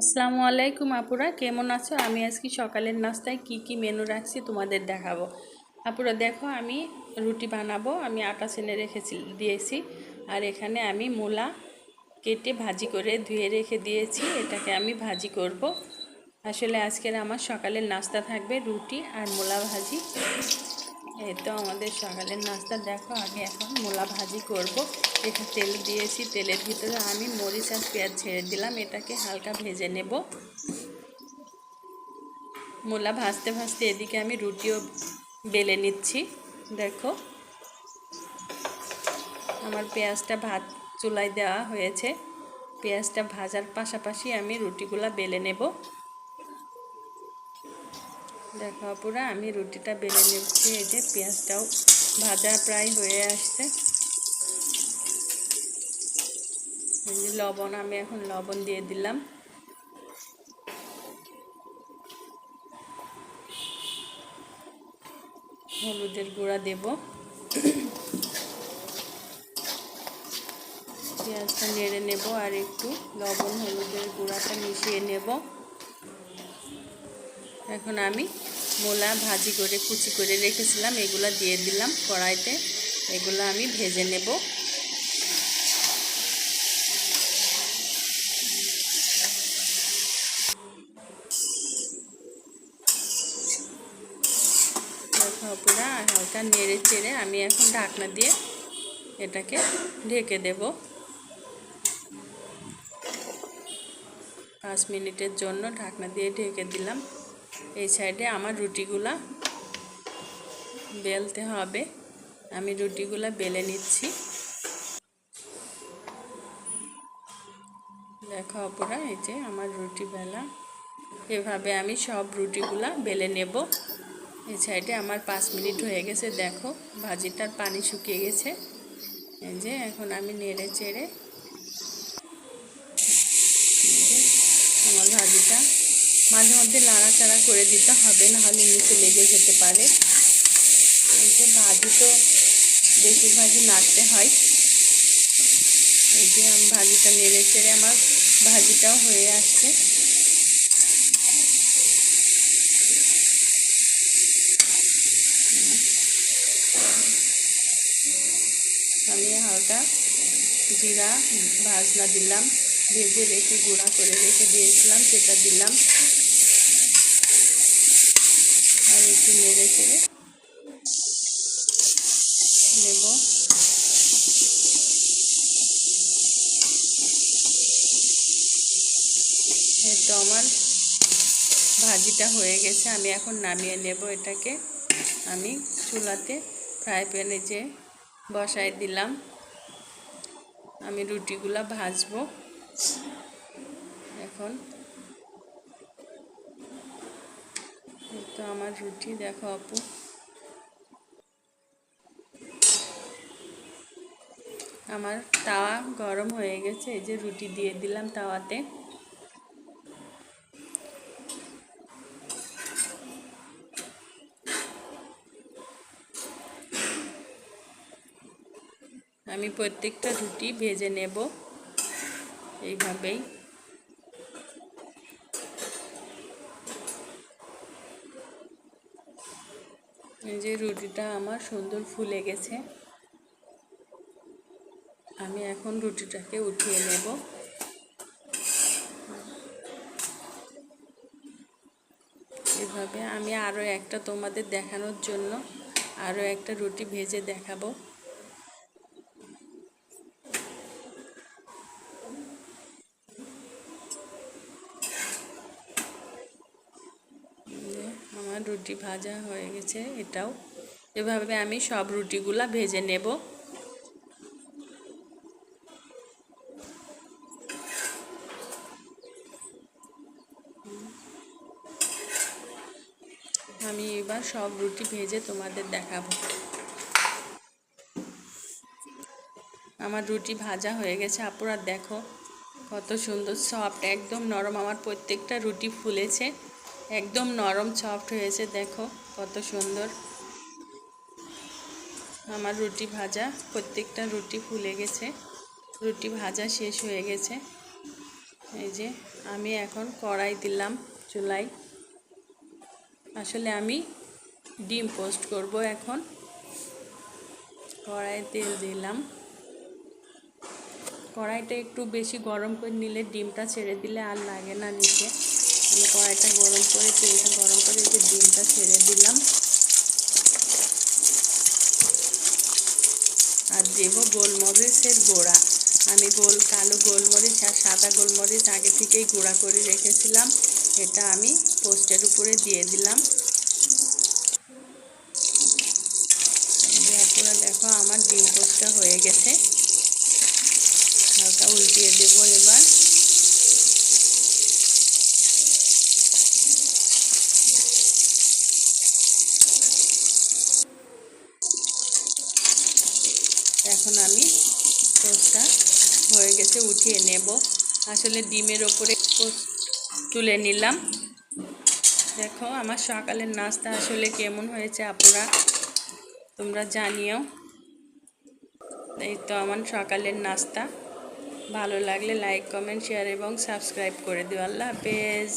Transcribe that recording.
আসসালামু আলাইকুম আপুরা, কেমন আছো? আমি আজকে সকালের নাস্তায় কি কি মেনু রাখছি তোমাদের দেখাবো। আপুরা, দেখো আমি রুটি বানাবো, আমি আটা ছেনে রেখেছি, দিয়েছি। আর এখানে আমি মূলা কেটে ভাজি করে ধুয়ে রেখে দিয়েছি, এটাকে আমি ভাজি করব। আসলে আজকের আমার সকালের নাস্তা থাকবে রুটি আর মূলা ভাজি। এই তো আমাদের সকালের নাস্তা। দেখো আগে এখন মূলা ভাজি করব। এটা তেল দিয়েছি, তেলের ভিতরে আমি মরিচ আর পেঁয়াজ ছেড়ে দিলাম। এটাকে হালকা ভেজে নেব। মূলা ভাজতে ভাজতে এদিকে আমি রুটিও বেলে নিচ্ছি। দেখো, আমার পেঁয়াজটা ভাত চুলায় দেওয়া হয়েছে। পেঁয়াজটা ভাজার পাশাপাশি আমি রুটিগুলা বেলে নেব। দেখো পুরা আমি রুটিটা বেলে নিচ্ছি, এই যে পেঁয়াজটাও ভাজা প্রায় হয়ে আসছে। লবণ, আমি এখন লবণ দিয়ে দিলাম। হলুদের গুঁড়া দেব। পেঁয়াজটা নেড়ে নেব আর একটু লবণ, হলুদের গুঁড়াটা মিশিয়ে নেব। এখন আমি মোলা, ভাজি করে, কুচি করে রেখেছিলাম, এগুলা দিয়ে দিলাম কড়াইতে। এগুলো আমি ভেজে নেব। পুরা, হালকা নেড়ে চেড়ে আমি এখন ঢাকনা দিয়ে এটাকে ঢেকে দেব। পাঁচ মিনিটের জন্য ঢাকনা দিয়ে ঢেকে দিলাম। এই সাইডে আমার রুটিগুলা বেলতে হবে। আমি রুটিগুলা বেলে নিচ্ছি। দেখো অপরা, এই যে আমার রুটি বেলা। এভাবে আমি সব রুটিগুলা বেলে নেব। এই সাইডে আমার পাঁচ মিনিট হয়ে গেছে, দেখো ভাজিটার পানি শুকিয়ে গেছে। এই যে এখন আমি নেড়ে চেড়ে আমার ভাজিটা মাঝে মধ্যে লাড়াচাড়া করে দিতে হবে নাহলে নিচে লেগে যেতে পারে। এই যে ভাজি তো বেশিরভাগই নাড়তে হয়। এই যে আমি ভাজিটা নেড়ে চেড়ে আমার ভাজিটাও হয়ে আসছে। আমি হালকা জিরা, ভাজনা দিলাম। ভেজে রেখে গুঁড়া করে রেখে দিয়েছিলাম, সেটা দিলাম। আর একটু নেড়ে চেড়ে নেব। তো আমার ভাজিটা হয়ে গেছে, আমি এখন নামিয়ে নেব এটাকে। আমি চুলাতে ফ্রাই প্যানে যে বসাই দিলাম, আমি রুটিগুলা ভাজবো। এখন তো আমার রুটি, দেখো আপু। আমার তাওয়া গরম হয়ে গেছে, এই যে রুটি দিয়ে দিলাম তাওয়াতে। আমি প্রত্যেকটা রুটি ভেজে নেব। এইভাবেই। এই যে রুটিটা আমার সুন্দর ফুলে গেছে। আমি এখন রুটিটাকে উঠিয়ে নেব। এভাবে আমি আরও একটা তোমাদের দেখানোর জন্য আরও একটা রুটি ভেজে দেখাবো আমার রুটি ভাজা হয়ে গেছে, এটাও। এভাবে আমি সব রুটিগুলা ভেজে নেব। আমি এবার সব রুটি ভেজে তোমাদের দেখাবো। আমার রুটি ভাজা হয়ে গেছে। আপুরা দেখো, কত সুন্দর, সফট, একদম নরম। আমার প্রত্যেকটা রুটি ফুলেছে। একদম নরম সফট হয়েছে, দেখো কত সুন্দর। আমার রুটি ভাজা, প্রত্যেকটা রুটি ফুলে গেছে। রুটি ভাজা শেষ হয়ে গেছে। এই যে আমি এখন কড়াই দিলাম চুলাই আসলে আমি ডিম পোস্ট করব এখন। কড়াই তেল দিলাম। কড়াইটা একটু বেশি গরম করে নিলে ডিমটা ছেড়ে দিলে আর লাগে না নিচে। আমি কড়াইটা গরম করে তেলটা গরম করে এই যে ডিমটা ছেড়ে দিলাম। আর দেব গোলমরিচের গোড়া। আমি গোল, কালো গোলমরিচ আর সাদা গোলমরিচ আগে থেকেই গুঁড়া করে রেখেছিলাম। এটা আমি পোস্টের উপরে দিয়ে দিলাম। আপনারা দেখো আমার ডিম পোস্টটা হয়ে গেছে। হালকা উল্টিয়ে দেবো এবার। এখন আমি টোস্টটা হয়ে গেছে, উঠিয়ে নেব। আসলে ডিমের ওপরে তুলে নিলাম। দেখো আমার সকালের নাস্তা আসলে কেমন হয়েছে আপুরা? তোমরা জানিও। এই তো আমার সকালের নাস্তা। ভালো লাগলে লাইক কমেন্ট শেয়ার এবং সাবস্ক্রাইব করে দিও। আল্লাহ হাফেজ।